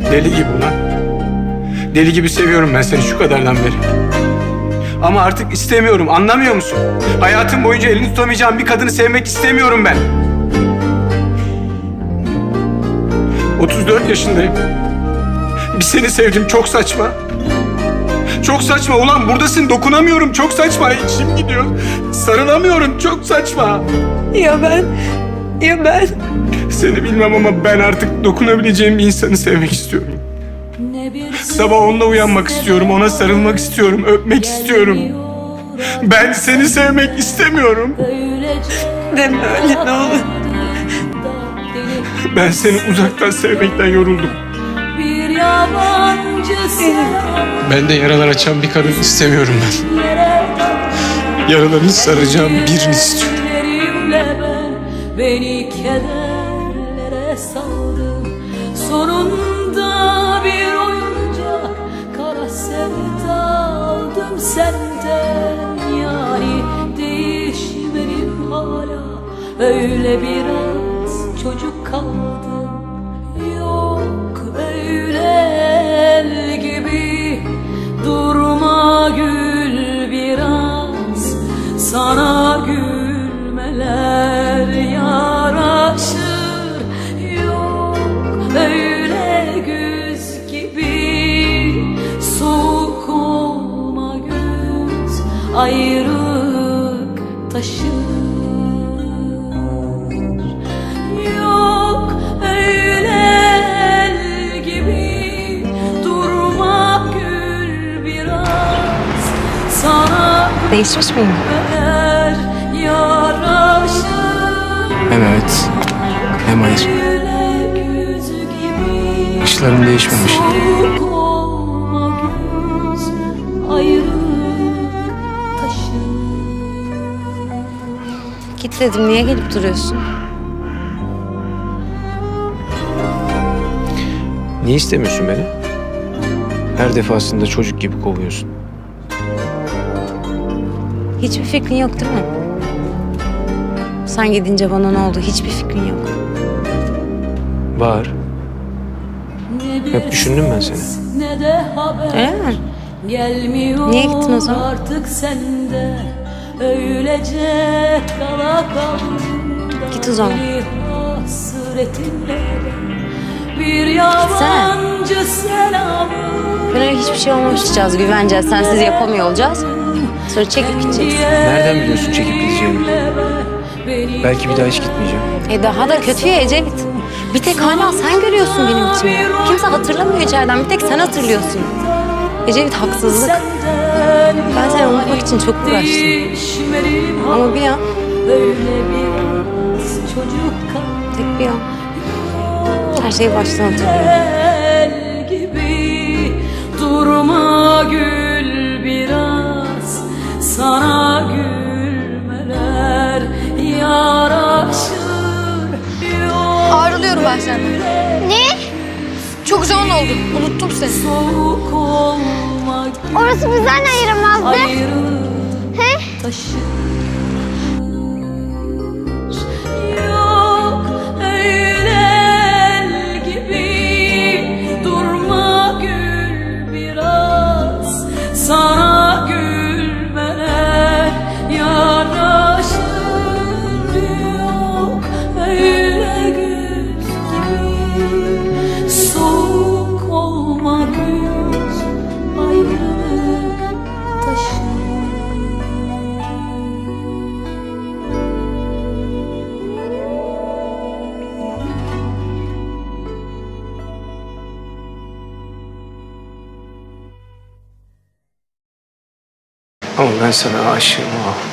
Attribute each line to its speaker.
Speaker 1: Deli gibi ulan. Deli gibi seviyorum ben seni şu kadardan beri. Ama artık istemiyorum anlamıyor musun? Hayatım boyunca elini tutamayacağım bir kadını sevmek istemiyorum ben. 34 yaşındayım. Bir seni sevdim çok saçma. Çok saçma ulan buradasın dokunamıyorum çok saçma içim gidiyor. Sarılamıyorum çok saçma.
Speaker 2: Ya ben? Ya ben?
Speaker 1: Seni bilmem ama ben artık dokunabileceğim bir insanı sevmek istiyorum. Sabah onunla uyanmak istiyorum, ona sarılmak istiyorum, öpmek istiyorum. Ben seni sevmek istemiyorum.
Speaker 2: Deme öyle ne olur.
Speaker 1: Ben seni uzaktan sevmekten yoruldum. Ben de yaralar açan bir kadın istemiyorum ben. Yaralarını saracağım birini istiyorum.
Speaker 3: Beni saldım Sonunda bir oyuncak kara sevda aldım senden. Yani değişmedim hala öyle biraz çocuk kaldım biraz sana
Speaker 2: Değişmiş miyim?
Speaker 1: Evet. Hem hayır. Kışların değişmemiş.
Speaker 2: Git dedim niye gelip duruyorsun?
Speaker 4: Niye istemiyorsun beni? Her defasında çocuk gibi kovuyorsun.
Speaker 2: Hiçbir fikrin yok değil mi? Sen gidince bana ne oldu hiçbir fikrin yok.
Speaker 4: Var. Hep düşündüm ben seni.
Speaker 3: Ne de haber
Speaker 2: Öyle mi? Niye gittin o zaman?
Speaker 3: artık sende Öylece kala kaldım
Speaker 2: Git
Speaker 3: bir hasretinle Bir yabancı selamı
Speaker 2: öyle hiçbir şey olmamışacağız, güveneceğiz. Sensiz yapamıyor olacağız. Sonra çekip gideceksin.
Speaker 4: Nereden biliyorsun çekip gideceğimi? Belki bir daha hiç gitmeyeceğim.
Speaker 2: E daha da kötü ya Ecevit. Bir tek hala sen görüyorsun benim içimi. Kimse hatırlamıyor içeriden. Bir tek sen hatırlıyorsun. Ecevit haksızlık. Ben seni unutmak için çok uğraştım. Ama bir an, tek bir an. Her şeyi baştan hatırlıyorum.
Speaker 3: Gibi durma gül biraz sana gülmeler yaraşır
Speaker 5: Ayrılıyorum ben senden. Ne? Çok zaman oldu. Unuttum seni.
Speaker 3: soğuk olma
Speaker 5: Orası bizden ayıramazdı.
Speaker 3: ayrılık
Speaker 5: He?
Speaker 1: Ama ben sana aşığım ha.